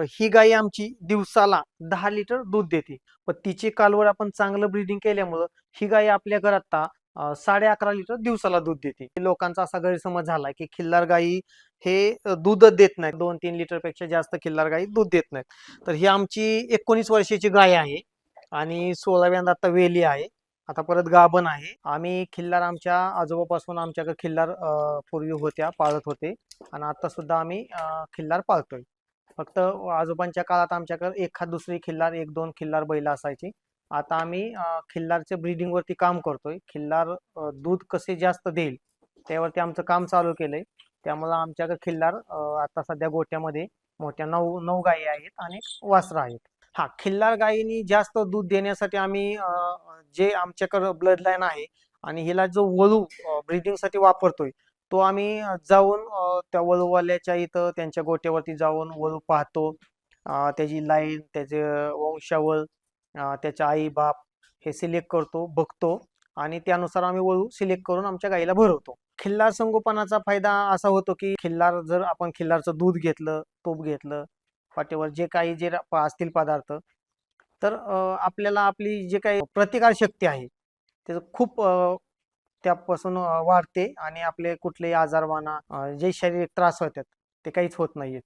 ही गाय आमची दिवसाला दहा लिटर दूध देते. पण तिची कालवर आपण चांगलं ब्रीडिंग केल्यामुळं ही गाय आपल्या घरात आता, साडे अकरा लिटर दिवसाला दूध देते. लोकांचा असा गैरसमज झाला की खिल्लार गाई हे दूध देत नाही दोन तीन लिटरपेक्षा जास्त खिल्लार गाई दूध देत नाहीत. तर ही आमची एकोणीस वर्षाची गाय आहे आणि सोळाव्यांदा आता वेली आहे. आता परत गाभण आहे. आम्ही खिल्लार आमच्या आजोबापासून आमच्याकडे खिल्लार पूर्वी होत्या पाळत होते. आणि आता सुद्धा आम्ही खिल्लार पाळतोय. फक्त आजोबांच्या काळात आमच्याकडे एखाद दुसरी खिल्लार एक दोन खिल्लार बैल असायची. आता आम्ही खिल्लारच्या खिल्लारचे वरती काम करतोय. खिल्लार दूध कसे जास्त देईल त्यावरती आमचं काम चालू केलंय. त्यामुळे आमच्याकडे खिल्लार आता सध्या गोट्यामध्ये मोठ्या नऊ नऊ गायी आहेत आणि वासरं आहेत. हा खिल्लार गायीनी जास्त दूध देण्यासाठी आम्ही जे आमच्याकडे ब्लड लाईन आहे आणि हिला जो वळू ब्रीडिंगसाठी वापरतोय तो आम्ही जाऊन त्या वळूवाल्याच्या इथं त्यांच्या गोट्यावरती जाऊन वळू पाहतो. त्याची लाईन त्याचे वंशावळ त्याचा आई बाप हे सिलेक्ट करतो बघतो आणि त्यानुसार आम्ही वळू सिलेक्ट करून आमच्या गाईला भरवतो. खिल्लार संगोपनाचा फायदा असा होतो की खिल्लार जर आपण खिल्लारचं दूध घेतलं तूप घेतलं पाठीवर जे काही जे असतील पदार्थ तर आपल्याला आपली जे काही प्रतिकार शक्ती आहे त्याचं खूप त्यापासून वाढते आणि आपले कुठलेही आजारवाना जे शारीरिक त्रास होतात ते काहीच होत नाहीत